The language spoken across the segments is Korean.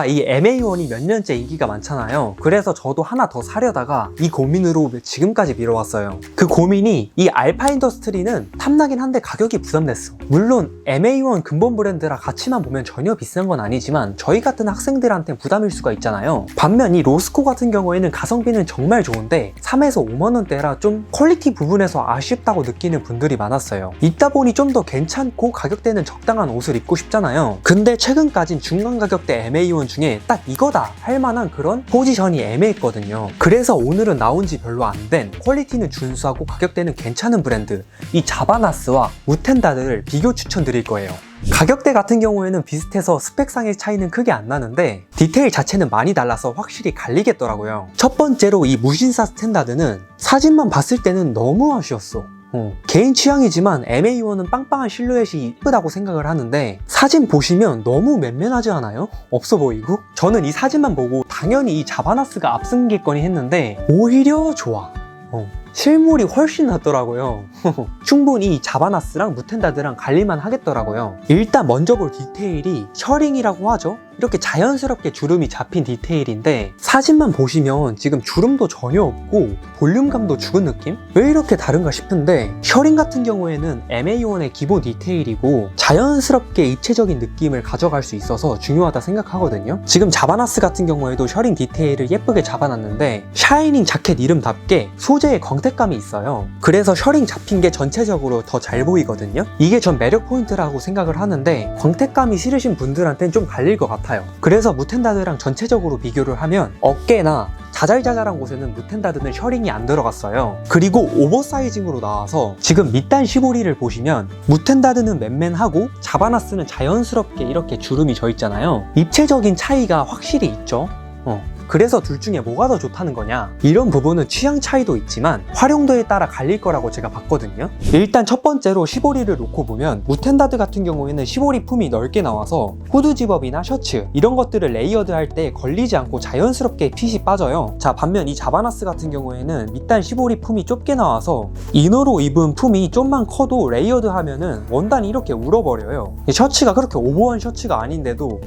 제가 이 MA1이 몇 년째 인기가 많잖아요. 그래서 저도 하나 더 사려다가 이 고민으로 지금까지 미뤄왔어요. 그 고민이 이 알파 인더스트리는 탐나긴 한데 가격이 부담됐어. 물론 MA1 근본 브랜드라 가치만 보면 전혀 비싼 건 아니지만 저희 같은 학생들한테 부담일 수가 있잖아요. 반면 이 로스코 같은 경우에는 가성비는 정말 좋은데 3에서 5만 원대라 좀 퀄리티 부분에서 아쉽다고 느끼는 분들이 많았어요. 있다 보니 좀 더 괜찮고 가격대는 적당한 옷을 입고 싶잖아요. 근데 최근까진 중간 가격대 MA1 중에 딱 이거다 할 만한 그런 포지션이 애매했거든요. 그래서 오늘은 나온 지 별로 안 된 퀄리티는 준수하고 가격대는 괜찮은 브랜드 이 자바나스와 무텐다드를 비교 추천드릴 거예요. 가격대 같은 경우에는 비슷해서 스펙상의 차이는 크게 안 나는데 디테일 자체는 많이 달라서 확실히 갈리겠더라고요. 첫 번째로 이 무신사 스탠다드는 사진만 봤을 때는 너무 아쉬웠어. 어, 개인 취향이지만 MA1은 빵빵한 실루엣이 이쁘다고 생각을 하는데 사진 보시면 너무 맨맨하지 않아요? 없어 보이고? 저는 이 사진만 보고 당연히 이 자바나스가 앞승겠거니 했는데 오히려 좋아. 어, 실물이 훨씬 낫더라고요. 충분히 이 자바나스랑 무텐다드랑 관리만 하겠더라고요. 일단 먼저 볼 디테일이 셔링이라고 하죠. 이렇게 자연스럽게 주름이 잡힌 디테일인데 사진만 보시면 지금 주름도 전혀 없고 볼륨감도 죽은 느낌? 왜 이렇게 다른가 싶은데 셔링 같은 경우에는 MA1의 기본 디테일이고 자연스럽게 입체적인 느낌을 가져갈 수 있어서 중요하다 생각하거든요. 지금 자바나스 같은 경우에도 셔링 디테일을 예쁘게 잡아놨는데 샤이닝 자켓 이름답게 소재에 광택감이 있어요. 그래서 셔링 잡힌 게 전체적으로 더 잘 보이거든요. 이게 전 매력 포인트라고 생각을 하는데 광택감이 싫으신 분들한테는 좀 갈릴 것 같아요. 그래서 무텐다드랑 전체적으로 비교를 하면 어깨나 자잘자잘한 곳에는 무텐다드는 셔링이 안 들어갔어요. 그리고 오버사이징으로 나와서 지금 밑단 시보리를 보시면 무텐다드는 맨맨하고 자바나스는 자연스럽게 이렇게 주름이 져 있잖아요. 입체적인 차이가 확실히 있죠. 어. 그래서 둘 중에 뭐가 더 좋다는 거냐? 이런 부분은 취향 차이도 있지만 활용도에 따라 갈릴 거라고 제가 봤거든요. 일단 첫 번째로 시보리를 놓고 보면 무텐다드 같은 경우에는 시보리 품이 넓게 나와서 후드 집업이나 셔츠 이런 것들을 레이어드 할 때 걸리지 않고 자연스럽게 핏이 빠져요. 자 반면 이 자바나스 같은 경우에는 밑단 시보리 품이 좁게 나와서 이너로 입은 품이 좀만 커도 레이어드 하면은 원단이 이렇게 울어버려요. 이 셔츠가 그렇게 오버한 셔츠가 아닌데도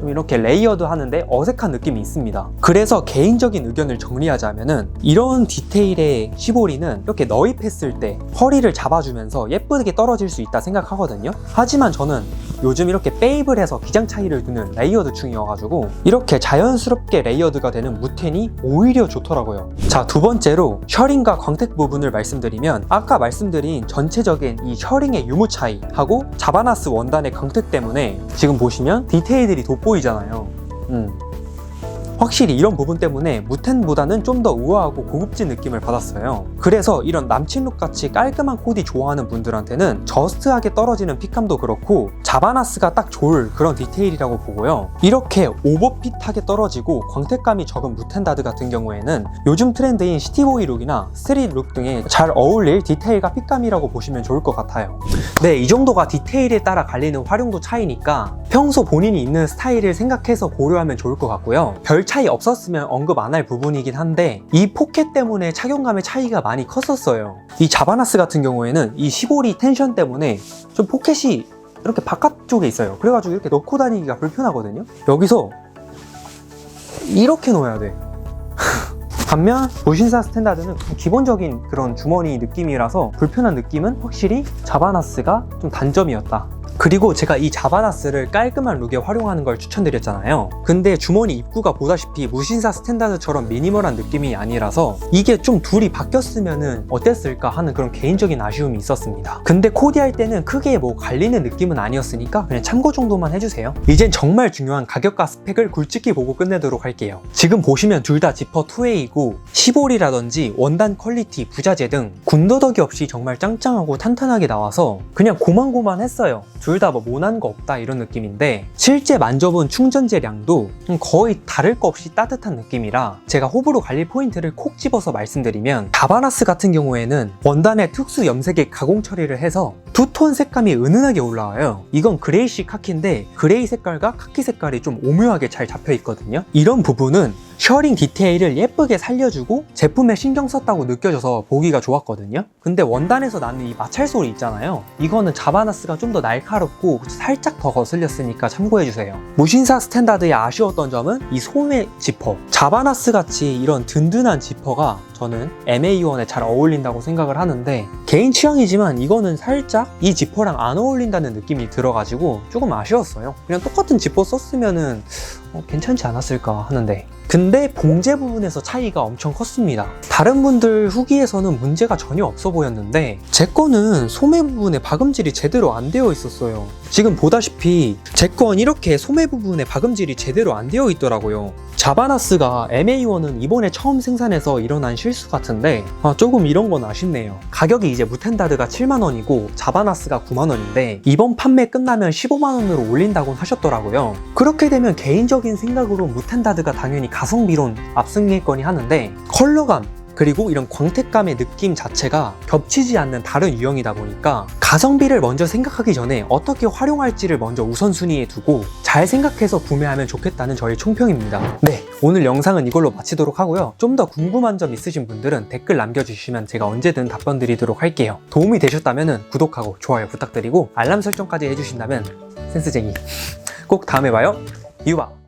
좀 이렇게 레이어드 하는데 어색한 느낌이 있습니다. 그래서 개인적인 의견을 정리하자면은 이런 디테일의 시보리는 이렇게 너입했을 때 허리를 잡아주면서 예쁘게 떨어질 수 있다 생각하거든요. 하지만 저는 요즘 이렇게 베이블 해서 기장 차이를 두는 레이어드 중이어가지고 이렇게 자연스럽게 레이어드가 되는 무텐이 오히려 좋더라고요. 자, 두 번째로 셔링과 광택 부분을 말씀드리면 아까 말씀드린 전체적인 이 셔링의 유무 차이하고 자바나스 원단의 광택 때문에 지금 보시면 디테일들이 돋보 이잖아요. 음. 확실히 이런 부분 때문에 무텐보다는 좀 더 우아하고 고급진 느낌을 받았어요. 그래서 이런 남친룩 같이 깔끔한 코디 좋아하는 분들한테는 저스트하게 떨어지는 핏감도 그렇고 자바나스가 딱 좋을 그런 디테일이라고 보고요. 이렇게 오버핏하게 떨어지고 광택감이 적은 무텐다드 같은 경우에는 요즘 트렌드인 시티보이 룩이나 스트릿 룩 등에 잘 어울릴 디테일과 핏감이라고 보시면 좋을 것 같아요. 네, 이 정도가 디테일에 따라 갈리는 활용도 차이니까 평소 본인이 입는 스타일을 생각해서 고려하면 좋을 것 같고요. 별 차이 없었으면 언급 안 할 부분이긴 한데 이 포켓 때문에 착용감의 차이가 많이 컸었어요. 이 자바나스 같은 경우에는 이 시보리 텐션 때문에 좀 포켓이 이렇게 바깥쪽에 있어요. 그래가지고 이렇게 넣고 다니기가 불편하거든요. 여기서 이렇게 넣어야 돼. 반면 무신사 스탠다드는 기본적인 그런 주머니 느낌이라서 불편한 느낌은 확실히 자바나스가 좀 단점이었다. 그리고 제가 이 자바나스를 깔끔한 룩에 활용하는 걸 추천드렸잖아요. 근데 주머니 입구가 보다시피 무신사 스탠다드처럼 미니멀한 느낌이 아니라서 이게 좀 둘이 바뀌었으면 어땠을까 하는 그런 개인적인 아쉬움이 있었습니다. 근데 코디할 때는 크게 뭐 갈리는 느낌은 아니었으니까 그냥 참고 정도만 해주세요. 이젠 정말 중요한 가격과 스펙을 굵직히 보고 끝내도록 할게요. 지금 보시면 둘 다 지퍼 2A이고 시볼이라든지 원단 퀄리티, 부자재 등 군더더기 없이 정말 짱짱하고 탄탄하게 나와서 그냥 고만고만했어요. 둘 다 뭐 모난 거 없다 이런 느낌인데 실제 만져본 충전재량도 거의 다를 거 없이 따뜻한 느낌이라 제가 호불호 갈릴 포인트를 콕 집어서 말씀드리면 다바나스 같은 경우에는 원단에 특수 염색에 가공 처리를 해서 두톤 색감이 은은하게 올라와요. 이건 그레이시 카키인데 그레이 색깔과 카키 색깔이 좀 오묘하게 잘 잡혀 있거든요. 이런 부분은 셔링 디테일을 예쁘게 살려주고 제품에 신경 썼다고 느껴져서 보기가 좋았거든요. 근데 원단에서 나는 이 마찰 소리 있잖아요. 이거는 자바나스가 좀 더 날카롭고 살짝 더 거슬렸으니까 참고해주세요. 무신사 스탠다드에 아쉬웠던 점은 이 소매 지퍼. 자바나스 같이 이런 든든한 지퍼가 저는 MA1에 잘 어울린다고 생각을 하는데 개인 취향이지만 이거는 살짝 이 지퍼랑 안 어울린다는 느낌이 들어가지고 조금 아쉬웠어요. 그냥 똑같은 지퍼 썼으면은 어, 괜찮지 않았을까 하는데 근데 봉제 부분에서 차이가 엄청 컸습니다. 다른 분들 후기에서는 문제가 전혀 없어 보였는데 제 거는 소매 부분에 박음질이 제대로 안 되어 있었어요. 지금 보다시피 제 건 이렇게 소매 부분에 박음질이 제대로 안 되어 있더라고요. 자바나스가 MA1은 이번에 처음 생산해서 일어난 실수 같은데 아, 조금 이런 건 아쉽네요. 가격이 이제 무텐다드가 7만원이고 자바나스가 9만원인데 이번 판매 끝나면 15만원으로 올린다고 하셨더라고요. 그렇게 되면 개인적 인 생각으로 무텐다드가 당연히 가성비론 압승했거니 하는데 컬러감 그리고 이런 광택감의 느낌 자체가 겹치지 않는 다른 유형이다 보니까 가성비를 먼저 생각하기 전에 어떻게 활용할지를 먼저 우선순위에 두고 잘 생각해서 구매하면 좋겠다는 저의 총평입니다. 네, 오늘 영상은 이걸로 마치도록 하고요. 좀 더 궁금한 점 있으신 분들은 댓글 남겨주시면 제가 언제든 답변 드리도록 할게요. 도움이 되셨다면 구독하고 좋아요 부탁드리고 알람 설정까지 해주신다면 센스쟁이 꼭 다음에 봐요. 유바